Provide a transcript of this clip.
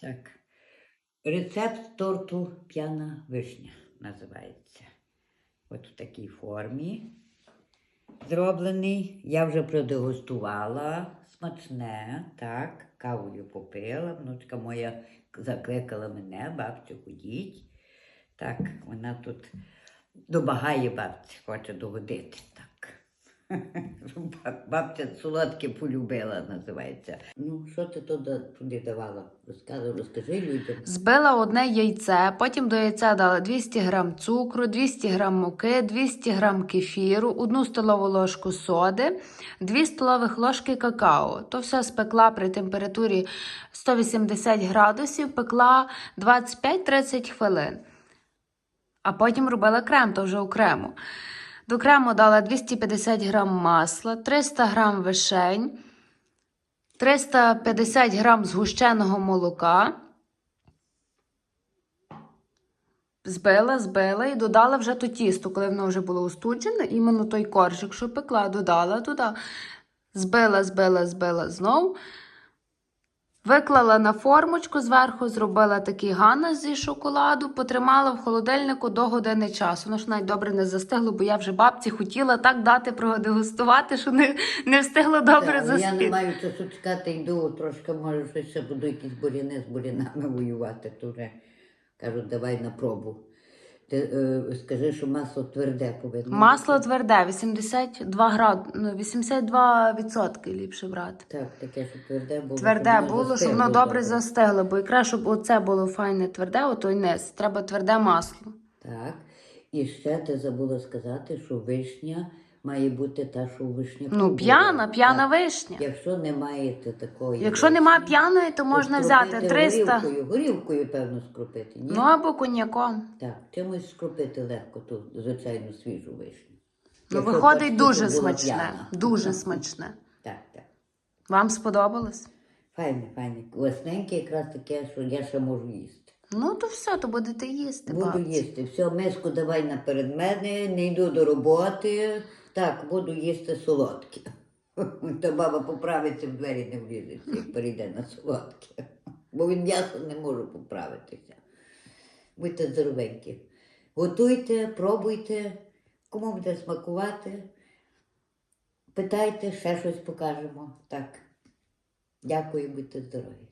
Так. Рецепт торту п'яна вишня називається. От в такій формі зроблений. Я вже продегустувала. Смачне, так, кавою попила. Внучка моя закликала мене, бабцю, ходіть. Так, вона тут добагає бабці, хоче догодити. Так. Баб- Бабця солодке полюбила, називається. Ну, що ти туди, туди давала? Розказуй, розкажи людям. Збила одне яйце, потім до яйця дала 200 г цукру, 200 г муки, 200 г кефіру, 1 столову ложку соди, 2 столових ложки какао. То все спекла при температурі 180 градусів, пекла 25-30 хвилин. А потім робила крем, то вже окремо. До крему дала 250 г масла, 300 г вишень, 350 г згущеного молока. Збила, збила і додала вже то тісто, коли воно вже було остуджене, іменно той коржик, що пекла, додала туди. Збила, збила, збила знов. Виклала на формочку зверху, зробила такий ганас зі шоколаду, потримала в холодильнику до години часу. Воно ж навіть добре не застигло, бо я вже бабці хотіла так дати продегустувати, що не, не встигла добре заспіти. Я не маю часу чекати, йду трошки, може, щось ще буду якісь буріни з бурінами воювати. То вже кажу, давай на пробу. Ти е, скажи, що масло тверде повинно. Масло бути. тверде, 82 град... ну, 82% ліпше брати. Так, таке, що тверде було. Тверде щоб було, щоб воно добре застигло, бо якраз щоб оце було файне тверде, ото й низ. Треба тверде масло. Так. І ще ти забула сказати, що вишня має бути та, що у вишня. Ну, п'яна, п'яна вишня. вишня. Якщо не маєте такої. Якщо вишні, нема п'яної, то можна взяти скропити 300. Горілкою, горілкою, певно, скропити. Ні? Ну або коньяком. Так, чимось скропити легко ту звичайну свіжу вишню. Ну, Якщо виходить дуже була смачне. п'яна. Дуже смачне. Так, так. Вам сподобалось? Файне, файне. Власненьке якраз таке, що я ще можу їсти. Ну, то все, то будете їсти. Буду бабці. їсти. Все, миску давай наперед мене, не йду до роботи. Так, буду їсти солодке. То баба поправиться в двері не влізеться, як перейде на солодке. Бо від м'яса не можу поправитися. Будьте здоровенькі. Готуйте, пробуйте, кому буде смакувати. Питайте, ще щось покажемо. Так. Дякую, будьте здорові.